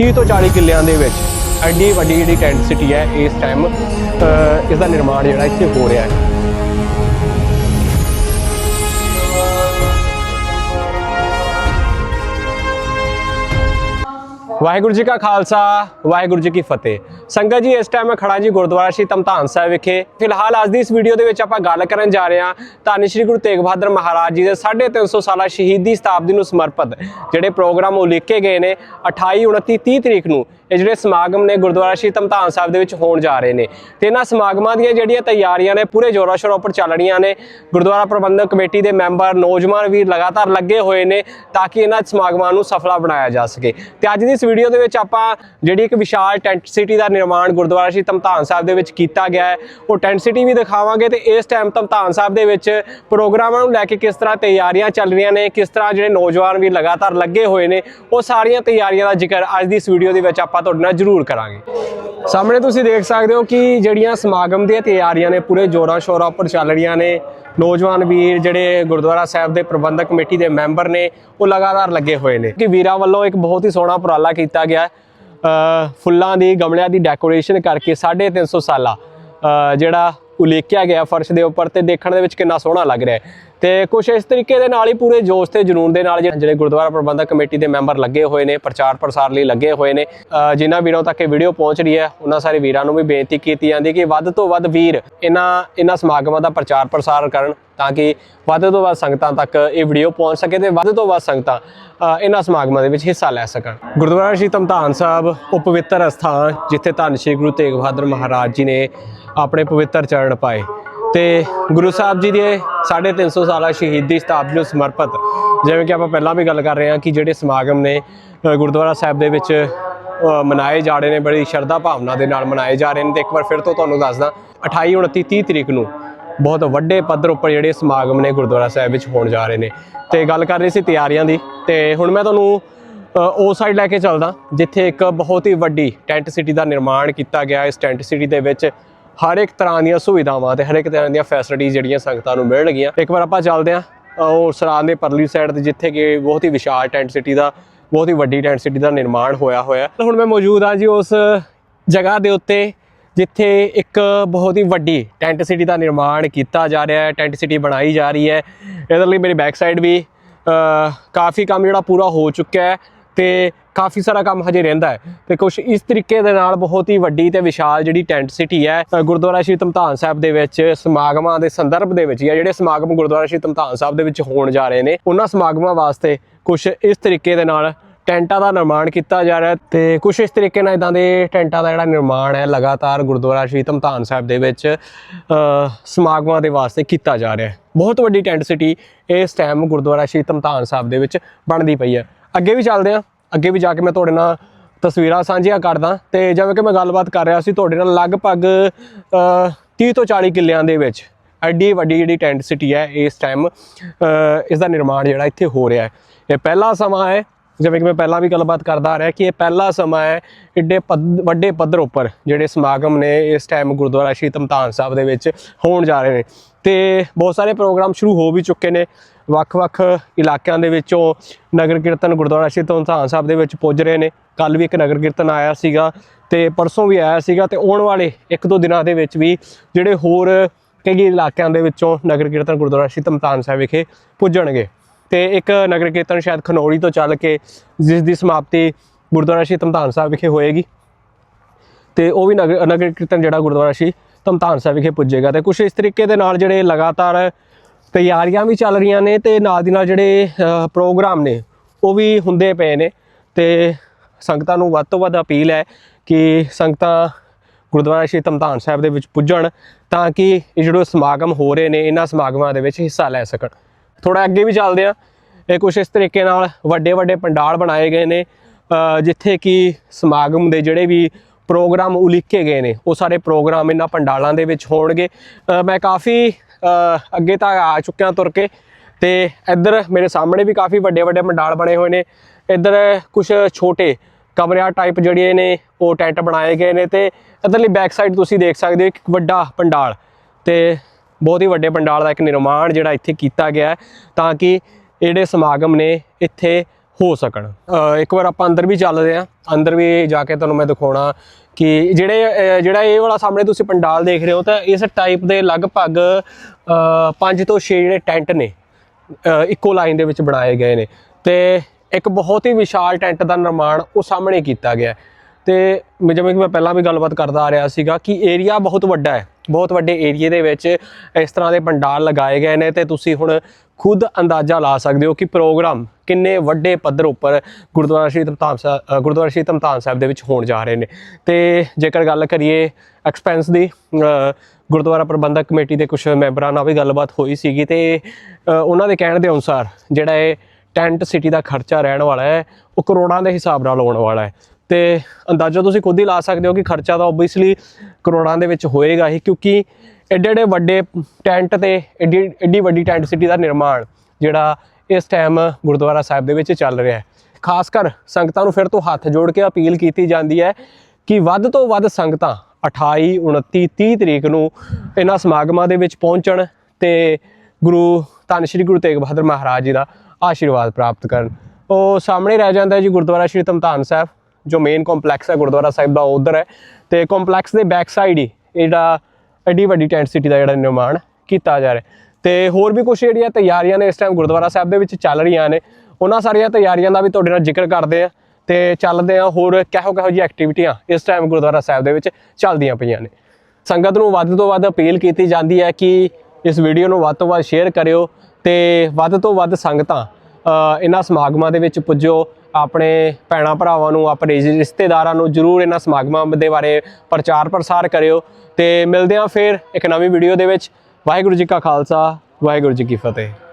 30 ਤੋਂ 40 ਕਿੱਲਿਆਂ ਦੇ ਵਿੱਚ ਐਡੀ ਵੱਡੀ ਜਿਹੜੀ ਟੈਂਟ ਸਿਟੀ ਹੈ ਇਸ ਟਾਈਮ ਇਸ ਦਾ ਨਿਰਮਾਣ ਜਿਹੜਾ ਇੱਥੇ ਹੋ ਰਿਹਾ ਹੈ। ਵਾਹਿਗੁਰੂ ਜੀ ਕਾ ਖਾਲਸਾ, ਵਾਹਿਗੁਰੂ ਜੀ ਕੀ ਫਤਿਹ। ਸੰਗਤ ਜੀ, ਇਸ ਟਾਈਮ ਮੈਂ ਖੜਾ ਜੀ ਗੁਰਦੁਆਰਾ ਸ਼੍ਰੀ ਧਮਧਾਨ ਸਾਹਿਬ ਵਿਖੇ। ਫਿਲਹਾਲ ਅੱਜ ਦੀ ਇਸ ਵੀਡੀਓ ਦੇ ਵਿੱਚ ਆਪਾਂ ਗੱਲ ਕਰਨ ਜਾ ਰਹੇ ਹਾਂ ਧੰਨ ਸ਼੍ਰੀ ਗੁਰੂ ਤੇਗ ਬਹਾਦਰ ਮਹਾਰਾਜ ਜੀ ਦੇ 350 ਸਾਲਾ ਸ਼ਹੀਦੀ ਸ਼ਤਾਬਦੀ ਨੂੰ ਸਮਰਪਿਤ, ਜਿਹੜੇ ਪ੍ਰੋਗਰਾਮ ਉਲੀਕੇ ਗਏ ਨੇ 28 29 30 ਤਰੀਕ ਨੂੰ। ਇਹ ਜਿਹੜੇ ਸਮਾਗਮ ਨੇ ਗੁਰਦੁਆਰਾ ਸ਼੍ਰੀ ਧਮਧਾਨ ਸਾਹਿਬ ਦੇ ਵਿੱਚ ਹੋਣ ਜਾ ਰਹੇ ਨੇ। ਤੇ ਇਹਨਾਂ ਸਮਾਗਮਾਂ ਦੀਆਂ ਜਿਹੜੀਆਂ ਤਿਆਰੀਆਂ ਨੇ, ਪੂਰੇ ਜ਼ੋਰਾਂ ਸ਼ੋਰਾਂ ਉੱਪਰ ਚੱਲ ਰਹੀਆਂ ਨੇ। ਗੁਰਦੁਆਰਾ ਪ੍ਰਬੰਧਕ ਕਮੇਟੀ ਦੇ ਮੈਂਬਰ, ਨੌਜਵਾਨ ਵੀ ਲਗਾਤਾਰ ਲੱਗੇ ਹੋਏ ਨੇ ਤਾਂ ਕਿ ਇਹਨਾਂ ਸਮਾਗਮਾਂ ਨੂੰ ਸਫਲਾ ਬਣਾਇਆ ਜਾ ਸਕੇ। ਤੇ ਅੱਜ ਦੀ ਵੀਡੀਓ ਦੇ ਵਿੱਚ ਆਪਾਂ ਜਿਹੜੀ ਇੱਕ ਵਿਸ਼ਾਲ ਟੈਂਟ ਸਿਟੀ ਦਾ ਨਿਰਮਾਣ ਗੁਰਦੁਆਰਾ ਸ਼੍ਰੀ ਧਮਧਾਨ ਸਾਹਿਬ ਦੇ ਵਿੱਚ ਕੀਤਾ ਗਿਆ ਹੈ। ਉਹ ਟੈਂਟ ਸਿਟੀ ਵੀ ਦਿਖਾਵਾਂਗੇ ਤੇ ਇਸ ਟਾਈਮ ਧਮਧਾਨ ਸਾਹਿਬ ਦੇ ਵਿੱਚ ਪ੍ਰੋਗਰਾਮਾਂ ਨੂੰ ਲੈ ਕੇ ਕਿਸ ਤਰ੍ਹਾਂ ਤਿਆਰੀਆਂ ਚੱਲ ਰਹੀਆਂ ਨੇ, ਕਿਸ ਤਰ੍ਹਾਂ ਜਿਹੜੇ ਨੌਜਵਾਨ ਵੀ ਲਗਾਤਾਰ ਲੱਗੇ ਹੋਏ ਨੇ, ਉਹ ਸਾਰੀਆਂ ਤਿਆਰੀਆਂ ਦਾ ਜ਼ਿਕਰ ਅੱਜ ਦੀ ਇਸ ਵੀਡੀਓ ਦੇ ਵਿੱਚ ਆਪਾਂ ਤੁਹਾਡੇ ਨਾਲ ਜ਼ਰੂਰ ਕਰਾਂਗੇ। ਸਾਹਮਣੇ ਤੁਸੀਂ ਦੇਖ ਸਕਦੇ ਹੋ ਕਿ ਜਿਹੜੀਆਂ ਸਮਾਗਮ ਦੀਆਂ ਤਿਆਰੀਆਂ ਨੇ, ਪੂਰੇ ਜੋਰਾਂ ਸ਼ੋਰਾਂ ਉੱਪਰ ਚੱਲ ਰਹੀਆਂ ਨੇ। ਨੌਜਵਾਨ ਵੀਰ ਜਿਹੜੇ ਗੁਰਦੁਆਰਾ ਸਾਹਿਬ ਦੇ ਪ੍ਰਬੰਧਕ ਕਮੇਟੀ ਦੇ ਮੈਂਬਰ ਨੇ ਉਹ ਲਗਾਤਾਰ ਲੱਗੇ ਹੋਏ ਨੇ। ਕਿ ਵੀਰਾਂ ਵੱਲੋਂ ਇੱਕ ਬਹੁਤ ਹੀ ਸੋਹਣਾ ਉਪਰਾਲਾ ਕੀਤਾ ਗਿਆ। ਫੁੱਲਾਂ ਦੀ ਗਮਲਿਆਂ ਦੀ ਡੈਕੋਰੇਸ਼ਨ ਕਰਕੇ 350 ਸਾਲਾ ਅ, ਜਿਹੜਾ ਉਲੀਕਿਆ ਗਿਆ ਫਰਸ਼ ਦੇ ਉੱਪਰ ਤੇ ਦੇਖਣ ਦੇ ਵਿੱਚ ਕਿੰਨਾ ਸੋਹਣਾ ਲੱਗ ਰਿਹਾ ਹੈ। ਤੇ ਕੁਝ ਇਸ ਤਰੀਕੇ ਦੇ ਨਾਲ ਹੀ ਪੂਰੇ ਜੋਸ਼ ਤੇ ਜਨੂਨ ਦੇ ਨਾਲ ਜਿਹੜੇ ਗੁਰਦੁਆਰਾ ਪ੍ਰਬੰਧਕ ਕਮੇਟੀ ਦੇ ਮੈਂਬਰ ਲੱਗੇ ਹੋਏ ਨੇ, ਪ੍ਰਚਾਰ ਪ੍ਰਸਾਰ ਲਈ ਲੱਗੇ ਹੋਏ ਨੇ ਜਿਨ੍ਹਾਂ ਵੀਰਾਂ ਤੱਕ ਇਹ ਵੀਡੀਓ ਪਹੁੰਚ ਰਹੀ ਹੈ, ਉਹਨਾਂ ਸਾਰੇ ਵੀਰਾਂ ਨੂੰ ਵੀ ਬੇਨਤੀ ਕੀਤੀ ਜਾਂਦੀ ਕਿ ਵੱਧ ਤੋਂ ਵੱਧ ਵੀਰ ਇਹਨਾਂ ਇਹਨਾਂ ਸਮਾਗਮਾਂ ਦਾ ਪ੍ਰਚਾਰ ਪ੍ਰਸਾਰ ਕਰਨ ਤਾਂ ਕਿ ਵੱਧ ਤੋਂ ਵੱਧ ਸੰਗਤਾਂ ਤੱਕ ਇਹ ਵੀਡੀਓ ਪਹੁੰਚ ਸਕੇ ਤੇ ਵੱਧ ਤੋਂ ਵੱਧ ਸੰਗਤਾਂ ਇਹਨਾਂ ਸਮਾਗਮਾਂ ਦੇ ਵਿੱਚ ਹਿੱਸਾ ਲੈ ਸਕਣ। ਗੁਰਦੁਆਰਾ ਸ਼੍ਰੀ ਧਮਧਾਨ ਸਾਹਿਬ ਉਹ ਪਵਿੱਤਰ ਅਸਥਾਨ, ਜਿੱਥੇ ਧੰਨ ਸ਼੍ਰੀ ਗੁਰੂ ਤੇਗ ਬਹਾਦਰ ਮਹਾਰਾਜ ਜੀ ਨੇ ਆਪਣੇ ਪਵਿੱਤਰ ਚਰਨ ਪਾਏ। ਤੇ ਗੁਰੂ ਸਾਹਿਬ ਜੀ ਦੇ 350 ਸਾਲਾ ਸ਼ਹੀਦੀ ਸ਼ਤਾਬਦੀ ਨੂੰ ਸਮਰਪਿਤ। ਜਿਵੇਂ ਕਿ ਆਪਾਂ ਪਹਿਲਾਂ ਵੀ ਗੱਲ ਕਰ ਰਹੇ ਹਾਂ ਕਿ ਜਿਹੜੇ ਸਮਾਗਮ ਨੇ ਗੁਰਦੁਆਰਾ ਸਾਹਿਬ ਦੇ ਵਿੱਚ ਮਨਾਏ ਜਾ ਰਹੇ ਨੇ, ਬੜੀ ਸ਼ਰਧਾ ਭਾਵਨਾ ਦੇ ਨਾਲ ਮਨਾਏ ਜਾ ਰਹੇ ਨੇ ਤੇ ਇੱਕ ਵਾਰ ਫਿਰ ਤੋਂ ਤੁਹਾਨੂੰ ਦੱਸਦਾ 28 29 30 ਤਰੀਕ ਨੂੰ ਬਹੁਤ ਵੱਡੇ ਪੱਧਰ ਉੱਪਰ ਜਿਹੜੇ ਸਮਾਗਮ ਨੇ ਗੁਰਦੁਆਰਾ ਸਾਹਿਬ ਵਿੱਚ ਹੋਣ ਜਾ ਰਹੇ ਨੇ। ਤੇ ਗੱਲ ਕਰ ਰਹੇ ਸੀ ਤਿਆਰੀਆਂ ਦੀ, ਤੇ ਹੁਣ ਮੈਂ ਤੁਹਾਨੂੰ ਉਹ ਸਾਈਡ ਲੈ ਕੇ ਚੱਲਦਾ, ਜਿੱਥੇ ਇੱਕ ਬਹੁਤ ਹੀ ਵੱਡੀ ਟੈਂਟ ਸਿਟੀ ਦਾ ਨਿਰਮਾਣ ਕੀਤਾ ਗਿਆ। ਇਸ ਟੈਂਟ ਸਿਟੀ ਦੇ ਵਿੱਚ ਹਰ ਇੱਕ ਤਰ੍ਹਾਂ ਦੀਆਂ ਸੁਵਿਧਾਵਾਂ ਤੇ ਹਰ ਇੱਕ ਤਰ੍ਹਾਂ ਦੀਆਂ ਫੈਸਿਲਿਟੀਆਂ ਜਿਹੜੀਆਂ ਸੰਗਤਾਂ ਨੂੰ ਮਿਲਣਗੀਆਂ। ਇੱਕ ਵਾਰ ਆਪਾਂ ਚੱਲਦੇ ਹਾਂ ਉਹ ਸਰਾਂ ਦੇ ਪਰਲੀ ਸਾਈਡ ਤੇ ਜਿੱਥੇ ਕਿ ਬਹੁਤ ਹੀ ਵਿਸ਼ਾਲ ਟੈਂਟ ਸਿਟੀ ਦਾ, ਬਹੁਤ ਹੀ ਵੱਡੀ ਟੈਂਟ ਸਿਟੀ ਦਾ ਨਿਰਮਾਣ ਹੋਇਆ ਹੋਇਆ ਹੁਣ ਮੈਂ ਮੌਜੂਦ ਹਾਂ ਜੀ ਉਸ ਜਗ੍ਹਾ ਦੇ ਉੱਤੇ, ਜਿੱਥੇ ਇੱਕ ਬਹੁਤ ਹੀ ਵੱਡੀ ਟੈਂਟ ਸਿਟੀ ਦਾ ਨਿਰਮਾਣ ਕੀਤਾ ਜਾ ਰਿਹਾ ਹੈ ਟੈਂਟ ਸਿਟੀ ਬਣਾਈ ਜਾ ਰਹੀ ਹੈ। ਇਹਦੇ ਲਈ ਮੇਰੀ ਬੈਕ ਸਾਈਡ ਵੀ ਕਾਫੀ ਕੰਮ ਜਿਹੜਾ ਪੂਰਾ ਹੋ ਚੁੱਕਿਆ ਹੈ ਤੇ ਕਾਫੀ ਸਾਰਾ ਕੰਮ ਹਜੇ ਰਹਿੰਦਾ ਹੈ ਤੇ ਕੁਝ ਇਸ ਤਰੀਕੇ ਦੇ ਨਾਲ ਬਹੁਤ ਹੀ ਵੱਡੀ ਤੇ ਵਿਸ਼ਾਲ ਜਿਹੜੀ ਟੈਂਟ ਸਿਟੀ ਹੈ ਗੁਰਦੁਆਰਾ ਸ਼੍ਰੀ ਧਮਧਾਨ ਸਾਹਿਬ ਦੇ ਵਿੱਚ ਸਮਾਗਮਾਂ ਦੇ ਸੰਦਰਭ ਦੇ ਵਿੱਚ ਜਾਂ ਜਿਹੜੇ ਸਮਾਗਮ ਗੁਰਦੁਆਰਾ ਸ਼੍ਰੀ ਧਮਧਾਨ ਸਾਹਿਬ ਦੇ ਵਿੱਚ ਹੋਣ ਜਾ ਰਹੇ ਨੇ, ਉਹਨਾਂ ਸਮਾਗਮਾਂ ਵਾਸਤੇ ਕੁਝ ਇਸ ਤਰੀਕੇ ਦੇ ਨਾਲ ਟੈਂਟਾਂ ਦਾ ਨਿਰਮਾਣ ਕੀਤਾ ਜਾ ਰਿਹਾ ਹੈ ਤੇ ਕੁਝ ਇਸ ਤਰੀਕੇ ਨਾਲ ਇਦਾਂ ਦੇ ਟੈਂਟਾਂ ਦਾ ਜਿਹੜਾ ਨਿਰਮਾਣ ਹੈ, ਲਗਾਤਾਰ ਗੁਰਦੁਆਰਾ ਸ਼੍ਰੀ ਧਮਤਾਨ ਸਾਹਿਬ ਦੇ ਵਿੱਚ ਸਮਾਗਮਾਂ ਦੇ ਵਾਸਤੇ ਕੀਤਾ ਜਾ ਰਿਹਾ ਹੈ। ਬਹੁਤ ਵੱਡੀ ਟੈਂਟ ਸਿਟੀ ਇਸ ਟਾਈਮ ਗੁਰਦੁਆਰਾ ਸ਼੍ਰੀ ਧਮਤਾਨ ਸਾਹਿਬ ਦੇ ਵਿੱਚ ਬਣਦੀ ਪਈ ਹੈ। ਅੱਗੇ ਵੀ ਚੱਲਦੇ ਹਾਂ। ਅੱਗੇ ਵੀ ਜਾ ਕੇ ਮੈਂ ਤੁਹਾਡੇ ਨਾਲ ਤਸਵੀਰਾਂ ਸਾਂਝੀਆਂ ਕਰਦਾ ਤੇ ਜਿਵੇਂ ਕਿ ਮੈਂ ਗੱਲਬਾਤ ਕਰ ਰਿਹਾ ਸੀ ਤੁਹਾਡੇ ਨਾਲ ਲਗਭਗ ਅ, 30 ਤੋਂ 40 ਕਿੱਲਿਆਂ ਦੇ ਵਿੱਚ ਐਡੀ ਵੱਡੀ ਜਿਹੜੀ ਟੈਂਟ ਸਿਟੀ ਹੈ ਇਸ ਟਾਈਮ ਇਸ ਦਾ ਨਿਰਮਾਣ ਜਿਹੜਾ ਇੱਥੇ ਹੋ ਰਿਹਾ ਹੈ। ਇਹ ਪਹਿਲਾ ਸਮਾਂ ਹੈ ਜਿਵੇਂ ਕਿ ਮੈਂ ਪਹਿਲਾਂ ਵੀ ਗੱਲਬਾਤ ਕਰਦਾ ਆ ਰਿਹਾ ਕਿ ਇਹ ਪਹਿਲਾ ਸਮਾਂ ਹੈ ਇੱਡੇ ਪੱਧ- ਵੱਡੇ ਪੱਧਰ ਉੱਪਰ ਜਿਹੜੇ ਸਮਾਗਮ ਨੇ ਇਸ ਟਾਈਮ ਗੁਰਦੁਆਰਾ ਸ਼੍ਰੀ ਧਮਧਾਨ ਸਾਹਿਬ ਦੇ ਵਿੱਚ ਹੋਣ ਜਾ ਰਹੇ ਨੇ। ਤੇ ਬਹੁਤ ਸਾਰੇ ਪ੍ਰੋਗਰਾਮ ਸ਼ੁਰੂ ਹੋ ਵੀ ਚੁੱਕੇ ਨੇ ਵੱਖ-ਵੱਖ ਇਲਾਕਿਆਂ ਦੇ ਵਿੱਚੋਂ ਨਗਰ ਕੀਰਤਨ ਗੁਰਦੁਆਰਾ ਸ਼੍ਰੀ ਧਮਧਾਨ ਸਾਹਿਬ ਦੇ ਵਿੱਚ ਪੁੱਜ ਰਹੇ ਨੇ। ਕੱਲ ਵੀ ਇੱਕ ਨਗਰ ਕੀਰਤਨ ਆਇਆ ਸੀਗਾ ਤੇ ਪਰਸੋਂ ਵੀ ਆਇਆ ਸੀਗਾ ਤੇ ਆਉਣ ਵਾਲੇ ਇੱਕ ਦੋ ਦਿਨਾਂ ਦੇ ਵਿੱਚ ਵੀ ਜਿਹੜੇ ਹੋਰ ਕਈ ਇਲਾਕਿਆਂ ਦੇ ਵਿੱਚੋਂ ਨਗਰ ਕੀਰਤਨ ਗੁਰਦੁਆਰਾ ਸ਼੍ਰੀ ਧਮਧਾਨ ਸਾਹਿਬ ਵਿਖੇ ਪੁੱਜਣਗੇ। ਤੇ ਇੱਕ ਨਗਰ ਕੀਰਤਨ ਸ਼ਾਇਦ ਖਨੌਰੀ ਤੋਂ ਚੱਲ ਕੇ ਜਿਸ ਦੀ ਸਮਾਪਤੀ ਗੁਰਦੁਆਰਾ ਸ਼੍ਰੀ ਧਮਧਾਨ ਸਾਹਿਬ ਵਿਖੇ ਹੋਏਗੀ। ਤੇ ਉਹ ਵੀ ਨਗਰ ਨਗਰ ਕੀਰਤਨ ਜਿਹੜਾ ਗੁਰਦੁਆਰਾ ਸ਼੍ਰੀ ਧਮਧਾਨ ਸਾਹਿਬ ਵਿਖੇ ਪੁੱਜੇਗਾ ਤੇ ਕੁਝ ਇਸ ਤਰੀਕੇ ਦੇ ਨਾਲ ਜਿਹੜੇ ਲਗਾਤਾਰ ਤਿਆਰੀਆਂ ਵੀ ਚੱਲ ਰਹੀਆਂ ਨੇ ਤੇ ਨਾਲ ਦੀ ਨਾਲ ਜਿਹੜੇ ਪ੍ਰੋਗਰਾਮ ਨੇ, ਉਹ ਵੀ ਹੁੰਦੇ ਪਏ ਨੇ ਤੇ ਸੰਗਤਾਂ ਨੂੰ ਵੱਧ ਤੋਂ ਵੱਧ ਅਪੀਲ ਹੈ ਕਿ ਸੰਗਤਾਂ ਗੁਰਦੁਆਰਾ ਸ਼੍ਰੀ ਧਮਧਾਨ ਸਾਹਿਬ ਦੇ ਵਿੱਚ ਪੁੱਜਣ ਤਾਂ ਕਿ ਇਹ ਜਿਹੜੇ ਸਮਾਗਮ ਹੋ ਰਹੇ ਨੇ, ਇਹਨਾਂ ਸਮਾਗਮਾਂ ਦੇ ਵਿੱਚ ਹਿੱਸਾ ਲੈ ਸਕਣ। ਥੋੜਾ ਅੱਗੇ ਵੀ ਚੱਲਦੇ ਆ ਇਹ ਕੁਝ ਇਸ ਤਰੀਕੇ ਨਾਲ ਵੱਡੇ ਵੱਡੇ ਪੰਡਾਲ ਬਣਾਏ ਗਏ ਨੇ ਜਿੱਥੇ ਕਿ ਸਮਾਗਮ ਦੇ ਜਿਹੜੇ ਵੀ ਪ੍ਰੋਗਰਾਮ ਉਲੀਕੇ ਗਏ ਨੇ, ਉਹ ਸਾਰੇ ਪ੍ਰੋਗਰਾਮ ਇਹਨਾਂ ਪੰਡਾਲਾਂ ਦੇ ਵਿੱਚ ਹੋਣਗੇ। ਮੈਂ ਕਾਫੀ ਅੱਗੇ ਤਾਂ ਆ ਚੁੱਕਿਆ ਤੁਰ ਕੇ। ਤੇ ਇੱਧਰ ਮੇਰੇ ਸਾਹਮਣੇ ਵੀ ਕਾਫੀ ਵੱਡੇ ਵੱਡੇ ਪੰਡਾਲ ਬਣੇ ਹੋਏ ਨੇ। ਇੱਧਰ ਕੁਝ ਛੋਟੇ ਕਮਰਿਆਂ ਟਾਈਪ ਜਿਹੜੇ ਨੇ, ਉਹ ਟੈਂਟ ਬਣਾਏ ਗਏ ਨੇ ਤੇ ਇੱਧਰਲੀ ਬੈਕ ਸਾਈਡ ਤੁਸੀਂ ਦੇਖ ਸਕਦੇ ਹੋ ਇੱਕ ਵੱਡਾ ਪੰਡਾਲ। ਤੇ ਬਹੁਤ ਹੀ ਵੱਡੇ ਪੰਡਾਲ ਦਾ ਇੱਕ ਨਿਰਮਾਣ ਜਿਹੜਾ ਇੱਥੇ ਕੀਤਾ ਗਿਆ ਤਾਂ ਕਿ ਜਿਹੜੇ ਸਮਾਗਮ ਨੇ ਇੱਥੇ ਹੋ ਸਕਣ? ਇੱਕ ਵਾਰ ਆਪਾਂ ਅੰਦਰ ਵੀ ਚੱਲਦੇ ਆ ਅੰਦਰ ਵੀ ਜਾ ਕੇ ਤੁਹਾਨੂੰ ਮੈਂ ਦਿਖਾਉਣਾ ਕਿ ਜਿਹੜੇ ਜਿਹੜਾ ਇਹ ਵਾਲਾ ਸਾਹਮਣੇ ਤੁਸੀਂ ਪੰਡਾਲ ਦੇਖ ਰਹੇ ਹੋ ਤਾਂ ਇਸ ਟਾਈਪ ਦੇ ਲਗਭਗ 5 ਤੋਂ 6 ਜਿਹੜੇ ਟੈਂਟ ਨੇ ਇੱਕੋ ਲਾਈਨ ਦੇ ਵਿੱਚ ਬਣਾਏ ਗਏ ਨੇ। ਤੇ ਇੱਕ ਬਹੁਤ ਹੀ ਵਿਸ਼ਾਲ ਟੈਂਟ ਦਾ ਨਿਰਮਾਣ ਉਹ ਸਾਹਮਣੇ ਕੀਤਾ ਗਿਆ। ਹੈ। ਤੇ ਜਿਵੇਂ ਕਿ ਮੈਂ ਪਹਿਲਾਂ ਵੀ ਗੱਲਬਾਤ ਕਰਦਾ ਆ ਰਿਹਾ ਸੀਗਾ ਕਿ ਏਰੀਆ ਬਹੁਤ ਵੱਡਾ ਹੈ, ਬਹੁਤ ਵੱਡੇ ਏਰੀਏ ਦੇ ਵਿੱਚ ਇਸ ਤਰ੍ਹਾਂ ਦੇ ਪੰਡਾਲ ਲਗਾਏ ਗਏ ਨੇ ਤੇ ਤੁਸੀਂ ਹੁਣ ਖੁਦ ਅੰਦਾਜ਼ਾ ਲਾ ਸਕਦੇ ਹੋ ਕਿ ਪ੍ਰੋਗਰਾਮ ਕਿੰਨੇ ਵੱਡੇ ਪੱਧਰ ਉੱਪਰ ਗੁਰਦੁਆਰਾ ਸ਼੍ਰੀ ਧਮਤਾਨ ਸਾਹਿਬ ਗੁਰਦੁਆਰਾ ਸ਼੍ਰੀ ਧਮਤਾਨ ਸਾਹਿਬ ਦੇ ਵਿੱਚ ਹੋਣ ਜਾ ਰਹੇ ਨੇ। ਤੇ ਜੇਕਰ ਗੱਲ ਕਰੀਏ ਐਕਸਪੈਂਸ ਦੀ ਗੁਰਦੁਆਰਾ ਪ੍ਰਬੰਧਕ ਕਮੇਟੀ ਦੇ ਕੁਝ ਮੈਂਬਰਾਂ ਨਾਲ ਵੀ ਗੱਲਬਾਤ ਹੋਈ ਸੀਗੀ ਤੇ ਉਹਨਾਂ ਦੇ ਕਹਿਣ ਦੇ ਅਨੁਸਾਰ ਜਿਹੜਾ ਇਹ ਟੈਂਟ ਸਿਟੀ ਦਾ ਖਰਚਾ ਰਹਿਣ ਵਾਲਾ ਹੈ, ਉਹ ਕਰੋੜਾਂ ਦੇ ਹਿਸਾਬ ਨਾਲ ਆਉਣ ਵਾਲਾ ਹੈ। ਤੇ ਅੰਦਾਜ਼ਾ ਤੁਸੀਂ ਖੁਦ ਹੀ ਲਾ ਸਕਦੇ ਹੋ ਕਿ ਖਰਚਾ ਤਾਂ ਆਬਵੀਅਸਲੀ ਕਰੋੜਾਂ ਦੇ ਵਿੱਚ ਹੋਏਗਾ ਹੀ, ਕਿਉਂਕਿ ਐਡੇ ਐਡੇ ਵੱਡੇ ਟੈਂਟ ਤੇ ਐਡੀ ਐਡੀ ਵੱਡੀ ਟੈਂਟ ਸਿਟੀ ਦਾ ਨਿਰਮਾਣ ਜਿਹੜਾ ਇਸ ਟਾਈਮ ਗੁਰਦੁਆਰਾ ਸਾਹਿਬ ਦੇ ਵਿੱਚ ਚੱਲ ਰਿਹਾ ਹੈ। ਖਾਸ ਕਰ ਸੰਗਤਾਂ ਨੂੰ ਫਿਰ ਤੋਂ ਹੱਥ ਜੋੜ ਕੇ ਅਪੀਲ ਕੀਤੀ ਜਾਂਦੀ ਹੈ ਕਿ ਵੱਧ ਤੋਂ ਵੱਧ ਸੰਗਤਾਂ 28 29 30 ਤਰੀਕ ਨੂੰ ਇਹਨਾਂ ਸਮਾਗਮਾਂ ਦੇ ਵਿੱਚ ਪਹੁੰਚਣ ਤੇ ਗੁਰੂ, ਧੰਨ ਸ਼੍ਰੀ ਗੁਰੂ ਤੇਗ ਬਹਾਦਰ ਮਹਾਰਾਜ ਜੀ ਦਾ ਆਸ਼ੀਰਵਾਦ ਪ੍ਰਾਪਤ ਕਰਨ। ਉਹ ਸਾਹਮਣੇ ਰਹਿ ਜਾਂਦਾ ਹੈ ਜੀ ਗੁਰਦੁਆਰਾ ਸ਼੍ਰੀ ਧਮਤਾਨ ਸਾਹਿਬ। ਜੋ ਮੇਨ ਕੰਪਲੈਕਸ ਹੈ, ਗੁਰਦੁਆਰਾ ਸਾਹਿਬ ਦਾ ਉਧਰ ਹੈ। ਤੇ ਕੰਪਲੈਕਸ ਦੇ ਬੈਕ ਸਾਈਡ ਹੀ ਇਹ ਜਿਹੜਾ ਐਡੀ ਵੱਡੀ ਟੈਂਟ ਸਿਟੀ ਦਾ ਜਿਹੜਾ ਨਿਰਮਾਣ ਕੀਤਾ ਜਾ ਰਿਹਾ ਤੇ ਹੋਰ ਵੀ ਕੁਝ ਜਿਹੜੀਆਂ ਤਿਆਰੀਆਂ ਨੇ ਇਸ ਟਾਈਮ ਗੁਰਦੁਆਰਾ ਸਾਹਿਬ ਦੇ ਵਿੱਚ ਚੱਲ ਰਹੀਆਂ ਨੇ, ਉਹਨਾਂ ਸਾਰੀਆਂ ਤਿਆਰੀਆਂ ਦਾ ਵੀ ਤੁਹਾਡੇ ਨਾਲ ਜ਼ਿਕਰ ਕਰਦੇ ਆ ਤੇ ਚੱਲਦੇ ਆ ਹੋਰ ਕਿਹੋ ਕਿਹੋ ਜਿਹੀ ਐਕਟੀਵਿਟੀਆਂ ਇਸ ਟਾਈਮ ਗੁਰਦੁਆਰਾ ਸਾਹਿਬ ਦੇ ਵਿੱਚ ਚੱਲਦੀਆਂ ਪਈਆਂ ਨੇ। ਸੰਗਤ ਨੂੰ ਵੱਧ ਤੋਂ ਵੱਧ ਅਪੀਲ ਕੀਤੀ ਜਾਂਦੀ ਹੈ ਕਿ ਇਸ ਵੀਡੀਓ ਨੂੰ ਵੱਧ ਤੋਂ ਵੱਧ ਸ਼ੇਅਰ ਕਰਿਓ ਤੇ ਵੱਧ ਤੋਂ ਵੱਧ ਸੰਗਤਾਂ ਇਹਨਾਂ ਸਮਾਗਮਾਂ ਦੇ ਵਿੱਚ ਪੁੱਜੋ, ਆਪਣੇ ਭੈਣਾਂ ਭਰਾਵਾਂ ਨੂੰ, ਆਪਣੇ ਰਿਸ਼ਤੇਦਾਰਾਂ ਨੂੰ ਜਰੂਰ ਇਹਨਾਂ ਸਮਾਗਮਾਂ ਦੇ ਬਾਰੇ ਪ੍ਰਚਾਰ ਪ੍ਰਸਾਰ ਕਰਿਓ ਤੇ ਮਿਲਦੇ ਹਾਂ ਫਿਰ ਇੱਕ ਨਵੀਂ ਵੀਡੀਓ ਦੇ ਵਿੱਚ। ਵਾਹਿਗੁਰੂ ਜੀ ਕਾ ਖਾਲਸਾ, ਵਾਹਿਗੁਰੂ ਜੀ ਕੀ ਫਤਿਹ।